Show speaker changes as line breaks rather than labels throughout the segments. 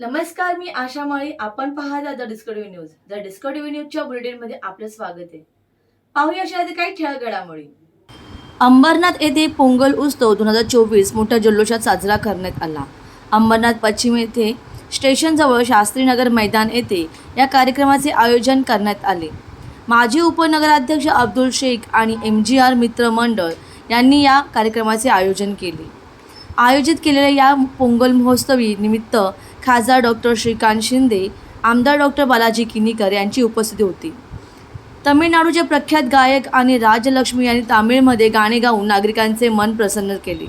नमस्कार मी आशा माळी. आपण पाहता the Discovery news. The Discovery न्यूजच्या बुलेटिनमध्ये आपलं स्वागत आहे. पाहूया अशा काही ठळक घडामोडी अंबरनाथ येथे पोंगल उत्सव दोन हजार चोवीस मोठ्या जल्लोषात साजरा करण्यात आला. अंबरनाथ पश्चिम येथे स्टेशनजवळ शास्त्रीनगर मैदान येथे या कार्यक्रमाचे आयोजन करण्यात आले. माजी उपनगराध्यक्ष अब्दुल शेख आणि एम जी आर मित्र मंडळ यांनी या कार्यक्रमाचे आयोजन केले. आयोजित केलेल्या या पोंगल महोत्सवी निमित्त खासदार डॉक्टर श्रीकांत शिंदे आमदार डॉक्टर बालाजी किनीकर यांची उपस्थिती होती. तमिळनाडूचे प्रख्यात गायक आणि राजलक्ष्मी यांनी तामिळमध्ये गाणे गाऊन नागरिकांचे मन प्रसन्न केले.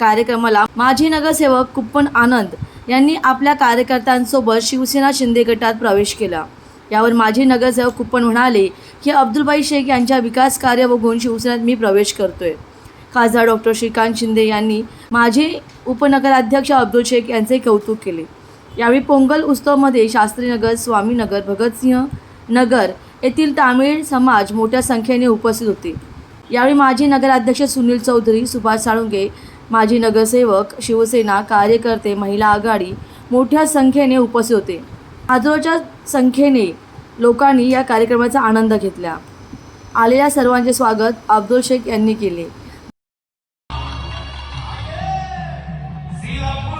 कार्यक्रमाला माजी नगरसेवक कुप्पन आनंद यांनी आपल्या कार्यकर्त्यांसोबत शिवसेना शिंदे गटात प्रवेश केला. यावर माजी नगरसेवक कुप्पन म्हणाले की अब्दुलबाई शेख यांच्या विकास कार्य बघून शिवसेनेत मी प्रवेश करतोय. खासदार डॉक्टर श्रीकांत शिंदे यांनी माजी उपनगराध्यक्ष अब्दुल शेख यांचे कौतुक केले. यावेळी पोंगल उत्सवमध्ये शास्त्रीनगर स्वामीनगर भगतसिंह नगर येथील तामिळ समाज मोठ्या संख्येने उपस्थित होते. यावेळी माजी नगराध्यक्ष सुनील चौधरी सुभाष साळुंगे माजी नगरसेवक शिवसेना कार्यकर्ते महिला आघाडी मोठ्या संख्येने उपस्थित होते. हजारोच्या संख्येने लोकांनी या कार्यक्रमाचा आनंद घेतला. आलेल्या सर्वांचे स्वागत अब्दुल शेख यांनी केले.
Feel up.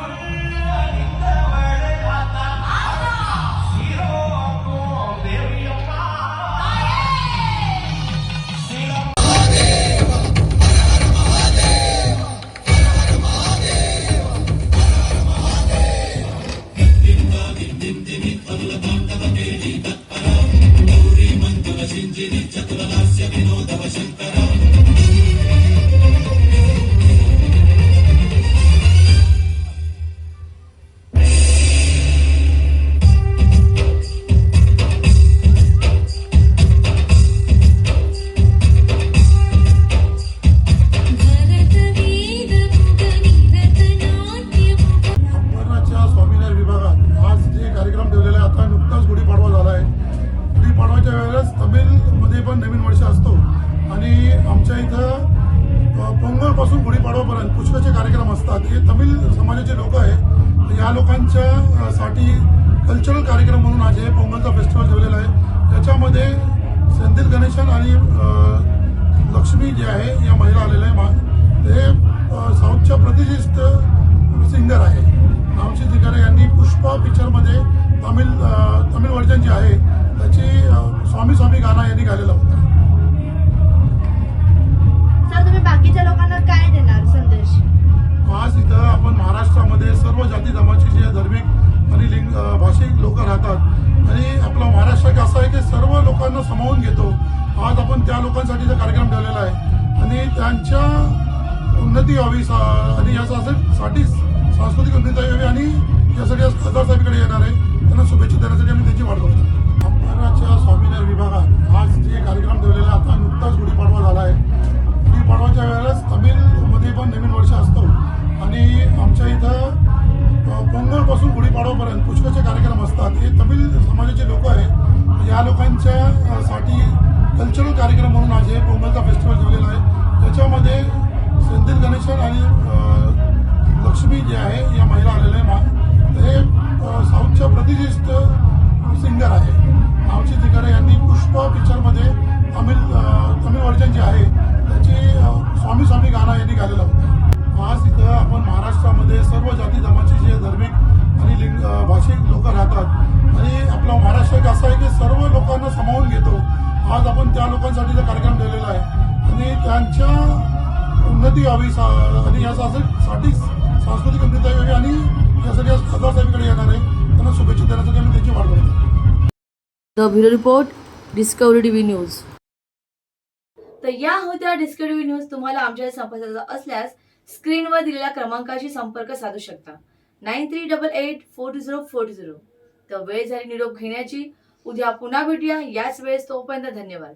पण नवीन वर्ष असतो. आणि आमच्या इथं पोंगलपासून गुढीपाडवापर्यंत पुष्कळचे कार्यक्रम असतात. हे तमिळ समाजाचे लोक आहेत. या लोकांच्या साठी कल्चरल कार्यक्रम म्हणून आज हे पोंगलचा फेस्टिवल ठेवलेला आहे. त्याच्यामध्ये सेंथिल गणेशन आणि लक्ष्मी जे आहे या महिला आलेल्या आहे मा- ते साऊथच्या प्रतिष्ठित सिंगर आहे. नामची सिंगर यांनी पुष्पा पिक्चरमध्ये तमिळ तमिळ वर्जन जे आहे स्वामी स्वामी गाणं यांनी गायलेला होता.
सर तुम्ही बाकीच्या लोकांना काय देणार संदेश?
आज इथं आपण महाराष्ट्रामध्ये सर्व जाती धर्माचे जे धार्मिक आणि लिंग भाषिक लोक राहतात आणि आपला महाराष्ट्र असं आहे की सर्व लोकांना सामावून घेतो. आज आपण त्या लोकांसाठी हा कार्यक्रम ठेवलेला आहे. आणि त्यांच्या उन्नती व्हावी आणि यासाठी सांस्कृतिक उन्नती व्हावी आणि यासाठी आज खासदार साहेबकडे येणार आहे. त्यांना शुभेच्छा देण्यासाठी आम्ही त्यांची वाट बघतो जे लोक आहे या लोकांच्या साठी कल्चरल कार्यक्रम म्हणून आज हे पोंगलचा फेस्टिवल ठेवलेला आहे. त्याच्यामध्ये सेंथिल गणेशन आणि लक्ष्मी जे आहे या महिला आलेल्या आहे मा- ते साऊथच्या प्रतिष्ठित सिंगर आहे. नावची तिकडे यांनी पुष्पा पिक्चरमध्ये तमिळ तमिळ वर्जन जे आहे त्याची स्वामी स्वामी गाणं यांनी गायलेलं होतं. आज इथं आपण महाराष्ट्रामध्ये सर्व जाती जमाचे जे धार्मिक आणि लिंग भाषिक लोक राहतात त्यांच्या उन्नती व्हावी आणि यासाठी सांस्कृतिक उन्नती व्हावी आणि यासाठी आज खासदार साहेबकडे येणार आहे. त्यांना शुभेच्छा देण्यासाठी आम्ही त्यांची वाट बघतो
the bureau report Discovery TV news. तर या होत्या डिस्कवरी न्यूज तुम्हाला आमच्या संपर्काचा असल्यास स्क्रीनवर दिलेल्या क्रमांकाशी संपर्क साधू शकता. Nine three double eight four two zero four two zero. तर वेळ झाली निरोप घेण्याची. उद्या पुन्हा भेटूया. याच वेळेस तोपर्यंत धन्यवाद.